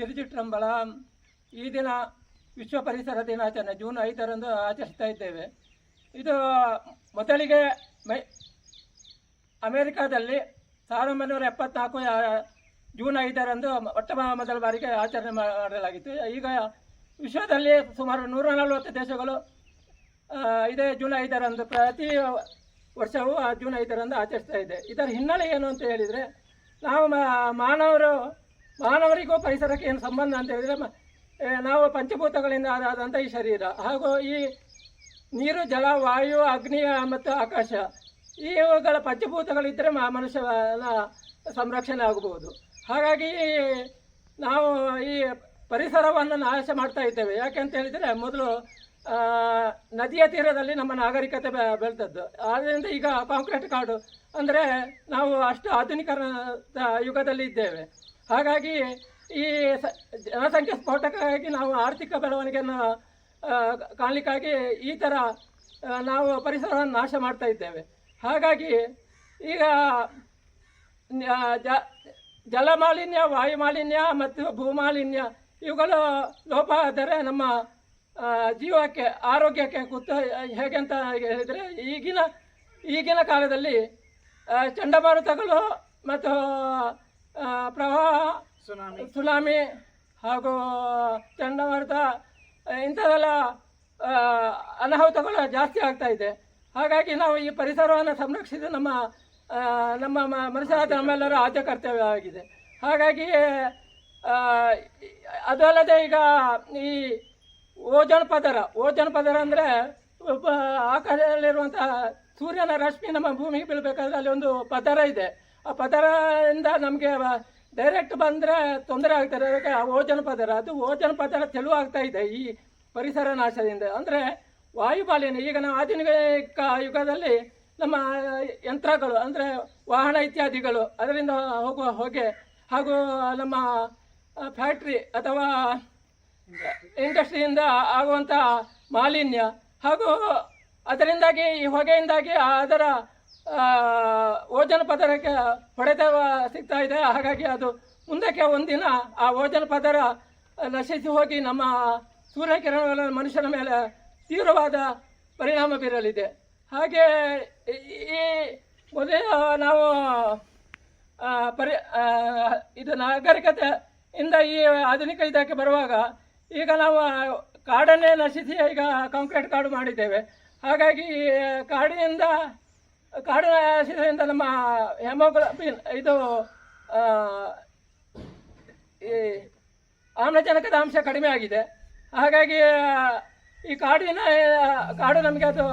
ತಿರುಚಿಟ್ರಂಬಳ. ಈ ದಿನ ವಿಶ್ವ ಪರಿಸರ ದಿನಾಚರಣೆ, ಜೂನ್ ಐದರಂದು ಆಚರಿಸ್ತಾ ಇದ್ದೇವೆ. ಇದು ಮೊದಲಿಗೆ ಮೈ, ಅಮೇರಿಕಾದಲ್ಲಿ ಸಾವಿರದ ಒಂಬೈನೂರ ಎಪ್ಪತ್ನಾಲ್ಕು ಜೂನ್ ಐದರಂದು ಮೊಟ್ಟ ಮೊದಲ ಬಾರಿಗೆ ಆಚರಣೆ ಮಾಡಲಾಗಿತ್ತು. ಈಗ ವಿಶ್ವದಲ್ಲಿ ಸುಮಾರು ನೂರ ನಲವತ್ತು ದೇಶಗಳು ಇದೇ ಜೂನ್ ಐದರಂದು, ಪ್ರತಿ ವರ್ಷವೂ ಜೂನ್ ಐದರಂದು ಆಚರಿಸ್ತಾ ಇದೆ. ಇದರ ಹಿನ್ನೆಲೆ ಏನು ಅಂತ ಹೇಳಿದರೆ, ನಾವು ಮಾನವರು ಮಾನವರಿಗೂ ಪರಿಸರಕ್ಕೆ ಏನು ಸಂಬಂಧ ಅಂತ ಹೇಳಿದರೆ ನಾವು ಪಂಚಭೂತಗಳಿಂದ ಆದಂಥ ಈ ಶರೀರ. ಹಾಗೂ ಈ ನೀರು, ಜಲ, ವಾಯು, ಅಗ್ನಿ, ಮತ್ತು ಆಕಾಶ, ಇವುಗಳ ಪಂಚಭೂತಗಳಿದ್ದರೆ ಮನುಷ್ಯನ ಸಂರಕ್ಷಣೆ ಆಗಬಹುದು ಹಾಗಾಗಿ ನಾವು ಈ ಪರಿಸರವನ್ನು ನಾಶ ಮಾಡ್ತಾ ಇದ್ದೇವೆ. ಯಾಕೆ ಅಂತ ಹೇಳಿದರೆ, ಮೊದಲು ನದಿಯ ತೀರದಲ್ಲಿ ನಮ್ಮ ನಾಗರಿಕತೆ ಬೆಳೆದದ್ದು. ಆದ್ದರಿಂದ ಈಗ ಕಾಂಕ್ರೀಟ್ ಕಾಡು ಅಂದರೆ ನಾವು ಅಷ್ಟು ಆಧುನೀಕರಣದ ಯುಗದಲ್ಲಿ ಇದ್ದೇವೆ. ಹಾಗಾಗಿ ಈ ಜನಸಂಖ್ಯೆ ಸ್ಫೋಟಕ್ಕಾಗಿ ನಾವು ಆರ್ಥಿಕ ಬೆಳವಣಿಗೆಯನ್ನು ಕಾಣಲಿಕ್ಕಾಗಿ ಈ ಥರ ನಾವು ಪರಿಸರವನ್ನು ನಾಶ ಮಾಡ್ತಾ ಇದ್ದೇವೆ. ಹಾಗಾಗಿ ಈಗ ಜ, ಜಲಮಾಲಿನ್ಯ, ವಾಯುಮಾಲಿನ್ಯ ಮತ್ತು ಭೂಮಾಲಿನ್ಯ ಇವುಗಳು ಲೋಪ ಆದರೆ ನಮ್ಮ ಜೀವಕ್ಕೆ, ಆರೋಗ್ಯಕ್ಕೆ ಕುತ್ತ ಹೇಗೆ ಅಂತ ಹೇಳಿದರೆ ಈಗಿನ ಈಗಿನ ಕಾಲದಲ್ಲಿ ಚಂಡಮಾರುತಗಳು ಮತ್ತು ಪ್ರವಾಹ ಸುನಾಮಿ. ಸುನಾಮಿ ಹಾಗೂ ಚಂಡಮಾರುತ ಇಂಥದೆಲ್ಲ ಇಂಥವೆಲ್ಲ ಅನಾಹುತಗಳು ಜಾಸ್ತಿ ಆಗ್ತಾ ಇದೆ. ಹಾಗಾಗಿ ನಾವು ಈ ಪರಿಸರವನ್ನು ಸಂರಕ್ಷಿಸಿ ನಮ್ಮ ನಮ್ಮ ಮನುಷ್ಯರಾದ ನಮ್ಮೆಲ್ಲರ ಆದ್ಯ ಕರ್ತವ್ಯ ಆಗಿದೆ. ಹಾಗಾಗಿ ಅದಲ್ಲದೆ ಈಗ ಈ ಓಜೋನ್ ಪದರ ಓಜೋನ್ ಪದರ ಅಂದರೆ ಆಕಾಶದಲ್ಲಿರುವಂತಹ ಸೂರ್ಯನ ರಶ್ಮಿ ನಮ್ಮ ಭೂಮಿಗೆ ಬೀಳಬೇಕಾದ್ರೆ ಅಲ್ಲಿ ಒಂದು ಪದರ ಇದೆ. ಆ ಪದರದಿಂದ ನಮಗೆ ಡೈರೆಕ್ಟ್ ಬಂದರೆ ತೊಂದರೆ ಆಗ್ತದೆ ಅದಕ್ಕೆ ಓಜೋನ್ ಪದರ, ಅದು ಓಜನ ಪದರ ತೆಳುವಾಗ್ತಾ ಇದೆ ಈ ಪರಿಸರ ನಾಶದಿಂದ. ಅಂದರೆ ವಾಯುಮಾಲಿನ್ಯ ಈಗ ನಾವು ಆಧುನಿಕ ಯುಗದಲ್ಲಿ ನಮ್ಮ ಯಂತ್ರಗಳು, ಅಂದರೆ ವಾಹನ ಇತ್ಯಾದಿಗಳು, ಅದರಿಂದ ಹೋಗುವ ಹೊಗೆ ಹಾಗೂ ನಮ್ಮ ಫ್ಯಾಕ್ಟ್ರಿ ಅಥವಾ ಇಂಡಸ್ಟ್ರಿಯಿಂದ ಆಗುವಂಥ ಮಾಲಿನ್ಯ ಹಾಗೂ ಅದರಿಂದಾಗಿ ಈ ಹೊಗೆಯಿಂದಾಗಿ ಅದರ ಓಜೋನ್ ಪದರಕ್ಕೆ ಹೊಡೆತ ಸಿಗ್ತಾ ಇದೆ. ಹಾಗಾಗಿ ಅದು ಮುಂದಕ್ಕೆ ಒಂದಿನ ಆ ಓಜನ ಪದರ ನಶಿಸಿ ಹೋಗಿ ನಮ್ಮ ಸೂರ್ಯಕಿರಣಗಳ ಮನುಷ್ಯನ ಮೇಲೆ ತೀವ್ರವಾದ ಪರಿಣಾಮ ಬೀರಲಿದೆ. ಹಾಗೆ ಈ- ಮೊದಲ ನಾವು ಪರಿ ಇದು ನಾಗರಿಕತೆ ಇಂದ ಈ ಆಧುನಿಕ ಇದಕ್ಕೆ ಬರುವಾಗ ಈಗ ನಾವು ಕಾಡನ್ನೇ ನಶಿಸಿ ಈಗ ಕಾಂಕ್ರೀಟ್ ಕಾಡು ಮಾಡಿದ್ದೇವೆ. ಹಾಗಾಗಿ ಕಾಡಿನಿಂದ ಕಾಡು ಶಿಲೆಯಿಂದ ನಮ್ಮ ಹೆಮೋಗ್ಲೋಬಿನ್ ಇದು ಈ ಆಮ್ಲಜನಕದ ಅಂಶ ಕಡಿಮೆ ಆಗಿದೆ. ಹಾಗಾಗಿ, ಈ ಕಾಡಿನ, ಕಾಡು ನಮಗೆ ಅದು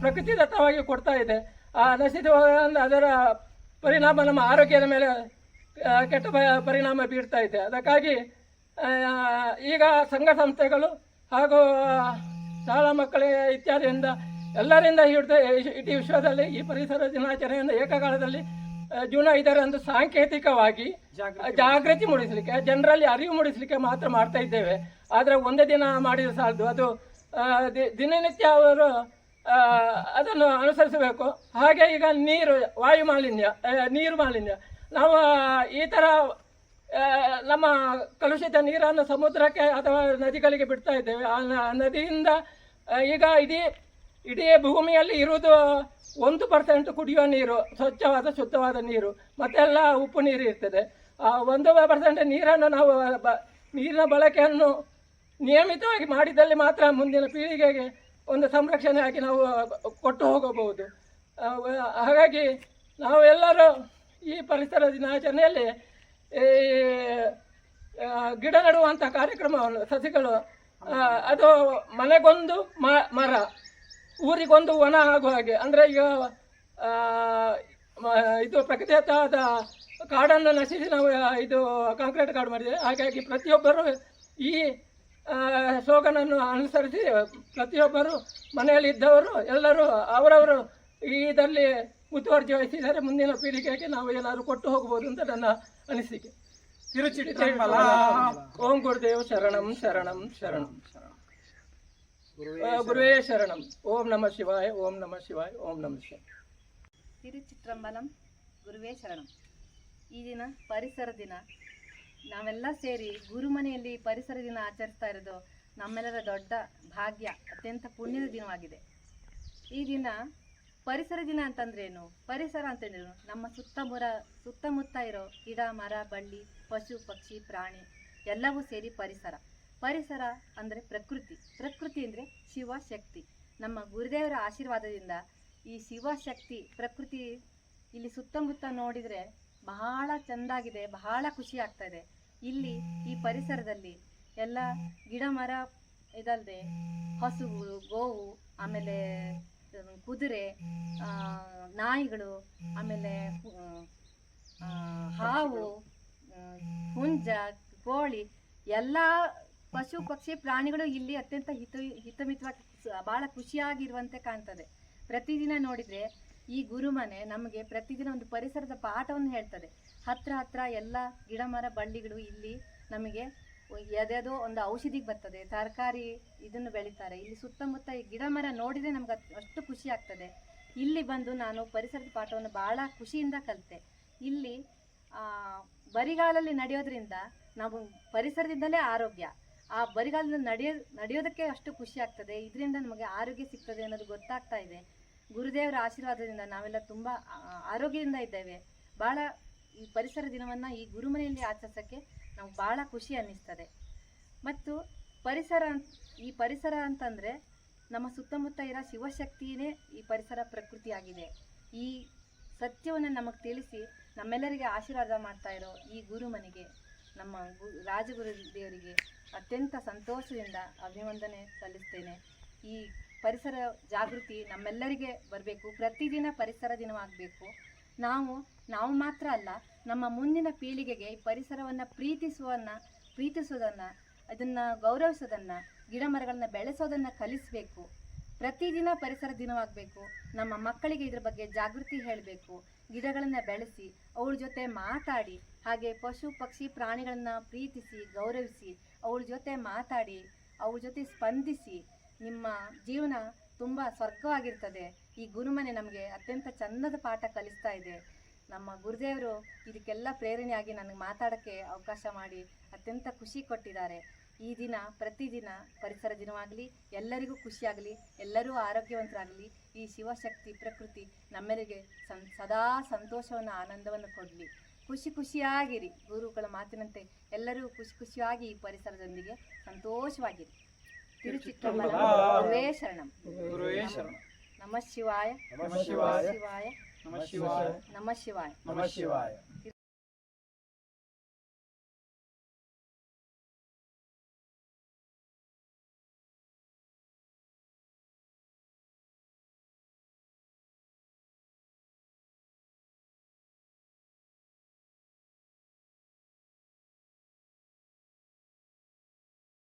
ಪ್ರಕೃತಿ ಪ್ರಕೃತಿದತ್ತವಾಗಿ ಕೊಡ್ತಾ ಇದೆ. ಆ ನಶಿಸಿ ಅದರ ಪರಿಣಾಮ ನಮ್ಮ ಆರೋಗ್ಯದ ಮೇಲೆ ಕೆಟ್ಟ ಪರಿಣಾಮ ಬೀರ್ತಾ ಇದೆ. ಅದಕ್ಕಾಗಿ ಈಗ ಸಂಘ ಸಂಸ್ಥೆಗಳು ಹಾಗೂ ಶಾಲಾ ಮಕ್ಕಳಿಗೆ ಇತ್ಯಾದಿಯಿಂದ ಎಲ್ಲರಿಂದ ಹಿಡಿದು ಇಡೀ ವಿಶ್ವದಲ್ಲಿ ಈ ಪರಿಸರ ದಿನಾಚರಣೆಯನ್ನು ಏಕಕಾಲದಲ್ಲಿ ಜೂನ್ ಐದರಂದು ಸಾಂಕೇತಿಕವಾಗಿ ಜಾಗೃತಿ ಮೂಡಿಸಲಿಕ್ಕೆ. ಜನರಲ್ಲಿ ಅರಿವು ಮೂಡಿಸಲಿಕ್ಕೆ ಮಾತ್ರ ಮಾಡ್ತಾ ಇದ್ದೇವೆ. ಆದರೆ ಒಂದೇ ದಿನ ಮಾಡಿದ್ರೆ ಸಾಲದು. ಅದು ದಿನನಿತ್ಯ ಅವರು ಅದನ್ನು ಅನುಸರಿಸಬೇಕು. ಹಾಗೆ ಈಗ ನೀರು ವಾಯು ಮಾಲಿನ್ಯ ನೀರು ಮಾಲಿನ್ಯ. ನಾವು ಈ ಥರ ನಮ್ಮ ಕಲುಷಿತ ನೀರನ್ನು ಸಮುದ್ರಕ್ಕೆ ಅಥವಾ ನದಿಗಳಿಗೆ ಬಿಡ್ತಾ ಇದ್ದೇವೆ. ಆ ನದಿಯಿಂದ ಈಗ ಇಡೀ ಇಡೀ ಭೂಮಿಯಲ್ಲಿ ಇರುವುದು ಒಂದು ಪರ್ಸೆಂಟ್ ಕುಡಿಯುವ ನೀರು, ಸ್ವಚ್ಛವಾದ ಶುದ್ಧವಾದ ನೀರು, ಮತ್ತೆಲ್ಲ ಉಪ್ಪು ನೀರು ಇರ್ತದೆ. ಆ ಒಂದು ಪರ್ಸೆಂಟ್ ನೀರನ್ನು ನಾವು ಬ, ನೀರಿನ ಬಳಕೆಯನ್ನು ನಿಯಮಿತವಾಗಿ ಮಾಡಿದಲ್ಲಿ ಮಾತ್ರ ಮುಂದಿನ ಪೀಳಿಗೆಗೆ ಒಂದು ಸಂರಕ್ಷಣೆ ಆಗಿ ನಾವು ಕೊಟ್ಟು ಹೋಗಬಹುದು. ಹಾಗಾಗಿ ನಾವು ಎಲ್ಲರೂ ಈ ಪರಿಸರ ದಿನಾಚರಣೆಯಲ್ಲಿ ಗಿಡ ನೆಡುವಂಥ ಕಾರ್ಯಕ್ರಮವನ್ನು ಸಸಿಗಳು ಅದು ಮನೆಗೊಂದು ಮರ. ಊರಿಗೊಂದು ವನ ಆಗುವ ಹಾಗೆ. ಅಂದರೆ ಈಗ ಇದು ಪ್ರಕೃತಿಯತ್ತಾದ ಕಾಡನ್ನು ನಶಿಸಿ ನಾವು ಇದು ಕಾಂಕ್ರೀಟ್ ಕಾಡು ಮಾಡಿದ್ದೇವೆ. ಹಾಗಾಗಿ ಪ್ರತಿಯೊಬ್ಬರು ಈ ಸ್ಲೋಗನನ್ನು ಅನುಸರಿಸಿ ಪ್ರತಿಯೊಬ್ಬರು ಮನೆಯಲ್ಲಿ ಇದ್ದವರು ಎಲ್ಲರೂ ಅವರವರು ಇದರಲ್ಲಿ ಮುತುವರ್ಜಿ ವಹಿಸಿದರೆ ಮುಂದಿನ ಪೀಳಿಗೆಗೆ ನಾವು ಏನಾದರೂ ಕೊಟ್ಟು ಹೋಗ್ಬೋದು ಅಂತ ನನ್ನ ಅನಿಸಿಕೆ. ತಿರುಚಿಡಿ ಓಂ ಗುರುದೇವ್ ಶರಣಂ ಶರಣಂ ಶರಣಂ ಆ, ಗುರುವೇ ಶರಣಂ. ಓಂ ನಮ ಶಿವಾಯ ಓಂ ನಮ ಶಿವಾಯ ಓಂ ನಮ ಶಿವಾಯ. ತಿರುಚಿಟ್ರಂಬಲಂ ಗುರುವೇ ಶರಣಂ. ಈ ದಿನ ಪರಿಸರ ದಿನ. ನಾವೆಲ್ಲ ಸೇರಿ ಗುರುಮನೆಯಲ್ಲಿ ಪರಿಸರ ದಿನ ಆಚರಿಸ್ತಾ ಇರೋದು ನಮ್ಮೆಲ್ಲರ ದೊಡ್ಡ ಭಾಗ್ಯ ಅತ್ಯಂತ ಪುಣ್ಯದ ದಿನವಾಗಿದೆ. ಈ ದಿನ ಪರಿಸರ ದಿನ ಅಂತಂದ್ರೇನು ಪರಿಸರ ಅಂತಂದ್ರೇನು ನಮ್ಮ ಸುತ್ತಮುರ ಸುತ್ತಮುತ್ತ ಇರೋ ಗಿಡ ಮರ ಬಳ್ಳಿ ಪಶು ಪಕ್ಷಿ ಪ್ರಾಣಿ ಎಲ್ಲವೂ ಸೇರಿ ಪರಿಸರ. ಪರಿಸರ ಅಂದರೆ ಪ್ರಕೃತಿ. ಪ್ರಕೃತಿ ಅಂದರೆ ಶಿವಶಕ್ತಿ ನಮ್ಮ ಗುರುದೇವರ ಆಶೀರ್ವಾದದಿಂದ ಈ ಶಿವಶಕ್ತಿ ಪ್ರಕೃತಿ ಇಲ್ಲಿ ಸುತ್ತಮುತ್ತ ನೋಡಿದರೆ ಬಹಳ ಚೆಂದಾಗಿದೆ ಬಹಳ ಖುಷಿ ಆಗ್ತಾ ಇದೆ ಇಲ್ಲಿ ಈ ಪರಿಸರದಲ್ಲಿ ಎಲ್ಲ ಗಿಡ ಮರ ಇದಲ್ಲದೆ ಹಸುಗಳು ಗೋವು ಆಮೇಲೆ ಕುದುರೆ ಆ, ನಾಯಿಗಳು ಆಮೇಲೆ ಹಾವು ಹುಂಜ ಕೋಳಿ ಎಲ್ಲ ಪಶು, ಪಕ್ಷಿ, ಪ್ರಾಣಿಗಳು ಇಲ್ಲಿ ಅತ್ಯಂತ ಹಿತ, ಹಿತಮಿತವಾಗಿ ಬಹಳ ಖುಷಿಯಾಗಿರುವಂತೆ ಕಾಣ್ತದೆ. ಪ್ರತಿದಿನ ನೋಡಿದರೆ ಈ ಗುರುಮನೆ ನಮಗೆ ಪ್ರತಿದಿನ ಒಂದು ಪರಿಸರದ ಪಾಠವನ್ನು ಹೇಳ್ತದೆ. ಹತ್ರ ಹತ್ರ ಎಲ್ಲ ಗಿಡ, ಮರ, ಬಳ್ಳಿಗಳು ಇಲ್ಲಿ ನಮಗೆ ಯಾವ್ದ್ಯಾವುದೋ ಒಂದು ಔಷಧಿಗೆ ಬರ್ತದೆ. ತರಕಾರಿ ಇದನ್ನು ಬೆಳೀತಾರೆ. ಇಲ್ಲಿ ಸುತ್ತಮುತ್ತ ಈ ಗಿಡ, ಮರ ನೋಡಿದರೆ ನಮ್ಗೆ ಅಷ್ಟು ಖುಷಿ ಆಗ್ತದೆ. ಇಲ್ಲಿ ಬಂದು ನಾನು ಪರಿಸರದ ಪಾಠವನ್ನು ಭಾಳ ಖುಷಿಯಿಂದ ಕಲಿತೆ. ಇಲ್ಲಿ ಬರಿಗಾಲಲ್ಲಿ ನಡೆಯೋದ್ರಿಂದ ನಾವು ಪರಿಸರದಿಂದಲೇ ಆರೋಗ್ಯ. ಆ ಬರಿಗಾಲದಲ್ಲಿ ನಡೆಯೋ, ನಡೆಯೋದಕ್ಕೆ ಅಷ್ಟು ಖುಷಿ ಆಗ್ತದೆ. ಇದರಿಂದ ನಮಗೆ ಆರೋಗ್ಯ ಸಿಗ್ತದೆ ಅನ್ನೋದು ಗೊತ್ತಾಗ್ತಾ ಇದೆ. ಗುರುದೇವರ ಆಶೀರ್ವಾದದಿಂದ ನಾವೆಲ್ಲ ತುಂಬ ಆರೋಗ್ಯದಿಂದ ಇದ್ದೇವೆ. ಭಾಳ ಈ ಪರಿಸರ ದಿನವನ್ನು ಈ ಗುರುಮನೆಯಲ್ಲಿ ಆಚರಿಸೋಕ್ಕೆ ನಮ್ಗೆ ಭಾಳ ಖುಷಿ ಅನ್ನಿಸ್ತದೆ. ಮತ್ತು ಪರಿಸರ ಈ ಪರಿಸರ ಅಂತಂದರೆ ನಮ್ಮ ಸುತ್ತಮುತ್ತ ಇರೋ ಶಿವಶಕ್ತಿಯೇ ಈ ಪರಿಸರ ಪ್ರಕೃತಿಯಾಗಿದೆ. ಈ ಸತ್ಯವನ್ನು ನಮಗೆ ತಿಳಿಸಿ ನಮ್ಮೆಲ್ಲರಿಗೆ ಆಶೀರ್ವಾದ ಮಾಡ್ತಾ ಇರೋ ಈ ಗುರುಮನೆಗೆ. ನಮ್ಮ ರಾಜಗುರು ದೇವರಿಗೆ ಅತ್ಯಂತ ಸಂತೋಷದಿಂದ ಅಭಿನಂದನೆ ಸಲ್ಲಿಸ್ತೇನೆ. ಈ ಪರಿಸರ ಜಾಗೃತಿ ನಮ್ಮೆಲ್ಲರಿಗೆ ಬರಬೇಕು. ಪ್ರತಿದಿನ ಪರಿಸರ ದಿನವಾಗಬೇಕು. ನಾವು ನಾವು ಮಾತ್ರ ಅಲ್ಲ, ನಮ್ಮ ಮುಂದಿನ ಪೀಳಿಗೆಗೆ ಈ ಪರಿಸರವನ್ನು ಪ್ರೀತಿಸುವನ್ನ, ಪ್ರೀತಿಸೋದನ್ನು, ಅದನ್ನು ಗೌರವಿಸೋದನ್ನು ಗಿಡ ಮರಗಳನ್ನು ಬೆಳೆಸೋದನ್ನು ಕಲಿಸಬೇಕು. ಪ್ರತಿದಿನ ಪರಿಸರ ದಿನವಾಗಬೇಕು. ನಮ್ಮ ಮಕ್ಕಳಿಗೆ ಇದ್ರ ಬಗ್ಗೆ ಜಾಗೃತಿ ಹೇಳಬೇಕು. ಗಿಡಗಳನ್ನು ಬೆಳೆಸಿ, ಅವ್ರ ಜೊತೆ ಮಾತಾಡಿ ಹಾಗೆ ಪಶು, ಪಕ್ಷಿ, ಪ್ರಾಣಿಗಳನ್ನು ಪ್ರೀತಿಸಿ, ಗೌರವಿಸಿ, ಅವಳ ಜೊತೆ ಮಾತಾಡಿ, ಅವಳ ಜೊತೆ ಸ್ಪಂದಿಸಿ ನಿಮ್ಮ ಜೀವನ ತುಂಬ ಸ್ವರ್ಗವಾಗಿರ್ತದೆ. ಈ ಗುರುಮನೆ ನಮಗೆ ಅತ್ಯಂತ ಚಂದದ ಪಾಠ ಕಲಿಸ್ತಾ ಇದೆ. ನಮ್ಮ ಗುರುದೇವರು ಇದಕ್ಕೆಲ್ಲ ಪ್ರೇರಣೆಯಾಗಿ ನನಗೆ ಮಾತಾಡೋಕ್ಕೆ ಅವಕಾಶ ಮಾಡಿ ಅತ್ಯಂತ ಖುಷಿ ಕೊಟ್ಟಿದ್ದಾರೆ. ಈ ದಿನ ಪ್ರತಿದಿನ ಪರಿಸರ ದಿನವಾಗಲಿ, ಎಲ್ಲರಿಗೂ ಖುಷಿಯಾಗಲಿ, ಎಲ್ಲರೂ ಆರೋಗ್ಯವಂತರಾಗಲಿ, ಈ ಶಿವಶಕ್ತಿ, ಪ್ರಕೃತಿ ನಮ್ಮೆಲ್ಲರಿಗೆ ಸಂ, ಸದಾ ಸಂತೋಷವನ್ನು, ಆನಂದವನ್ನು ಕೊಡಲಿ. ಖುಷಿ ಖುಷಿಯಾಗಿರಿ. ಗುರುಗಳ ಮಾತಿನಂತೆ ಎಲ್ಲರೂ ಖುಷಿ ಖುಷಿಯಾಗಿ ಈ ಪರಿಸರದೊಂದಿಗೆ ಸಂತೋಷವಾಗಿರಿ. ಗುರುವೇ ಶರಣಂ. ನಮಃ ಶಿವಾಯ. ನಮಃ ಶಿವಾಯ. ಶಿವಾಯ. ನಮಃ ಶಿವಾಯ. ನಮಃ ಶಿವಾಯ. ನಮಃ ಶಿವಾಯ.